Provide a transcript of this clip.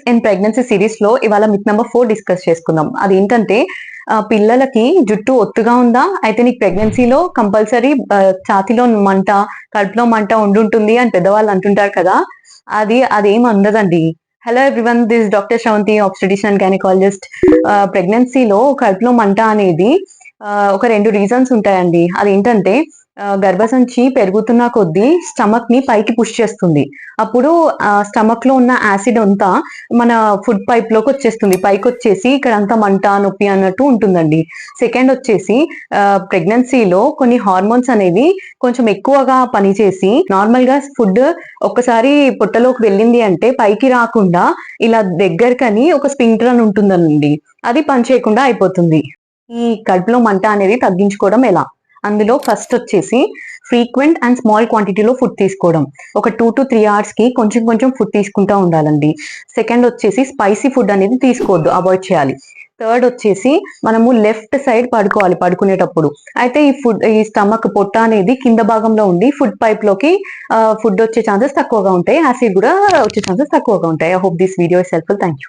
Myths in pregnancy సిరీస్లో ఇవాళ myth number four discuss చేసుకుందాం. అది ఏంటంటే పిల్లలకి జుట్టు ఒత్తుగా ఉందా? అయితే నీకు ప్రెగ్నెన్సీలో కంపల్సరీ ఛాతిలో మంట కడుపులో మంట ఉండుంటుంది అని పెద్దవాళ్ళు అంటుంటారు కదా అది అదేం అందదండి. Hello everyone this doctor Shravanthi obstetrician and gynaecologist ప్రెగ్నెన్సీలో కడుపులో మంట అనేది ఒక రెండు రీజన్స్ ఉంటాయండి. అదేంటంటే ఏంటంటే గర్భసంచి పెరుగుతున్న కొద్దీ స్టమక్ని పైకి పుష్ చేస్తుంది. అప్పుడు స్టమక్లో ఉన్న యాసిడ్ అంతా మన ఫుడ్ పైప్లోకి వచ్చేస్తుంది. పైకి వచ్చేసి ఇక్కడ అంతా మంట నొప్పి అన్నట్టు ఉంటుందండి. సెకండ్ వచ్చేసి ప్రెగ్నెన్సీలో కొన్ని హార్మోన్స్ అనేవి కొంచెం ఎక్కువగా పనిచేసి నార్మల్గా ఫుడ్ ఒక్కసారి పొట్టలోకి వెళ్ళింది అంటే పైకి రాకుండా ఇలా దగ్గరకని ఒక స్పింక్టర్ అని ఉంటుందండి. అది పని చేయకుండా అయిపోతుంది. ఈ కడుపులో మంట అనేది తగ్గించుకోవడం ఎలా? అందులో ఫస్ట్ వచ్చేసి ఫ్రీక్వెంట్ అండ్ స్మాల్ క్వాంటిటీలో ఫుడ్ తీసుకోవడం. ఒక టూ టు త్రీ అవర్స్కి కొంచెం కొంచెం ఫుడ్ తీసుకుంటా ఉండాలండి. సెకండ్ వచ్చేసి స్పైసీ ఫుడ్ అనేది తీసుకోవద్దు అవాయిడ్ చేయాలి. థర్డ్ వచ్చేసి మనము లెఫ్ట్ సైడ్ పడుకోవాలి పడుకునేటప్పుడు. అయితే ఈ ఫుడ్ ఈ స్టమక్ పొట్ట అనేది కింద భాగంలో ఉండి ఫుడ్ పైప్లోకి ఫుడ్ వచ్చే ఛాన్సెస్ తక్కువగా ఉంటాయి యాసిడ్ కూడా వచ్చే ఛాన్సెస్ తక్కువగా ఉంటాయి. I hope this video is helpful thank you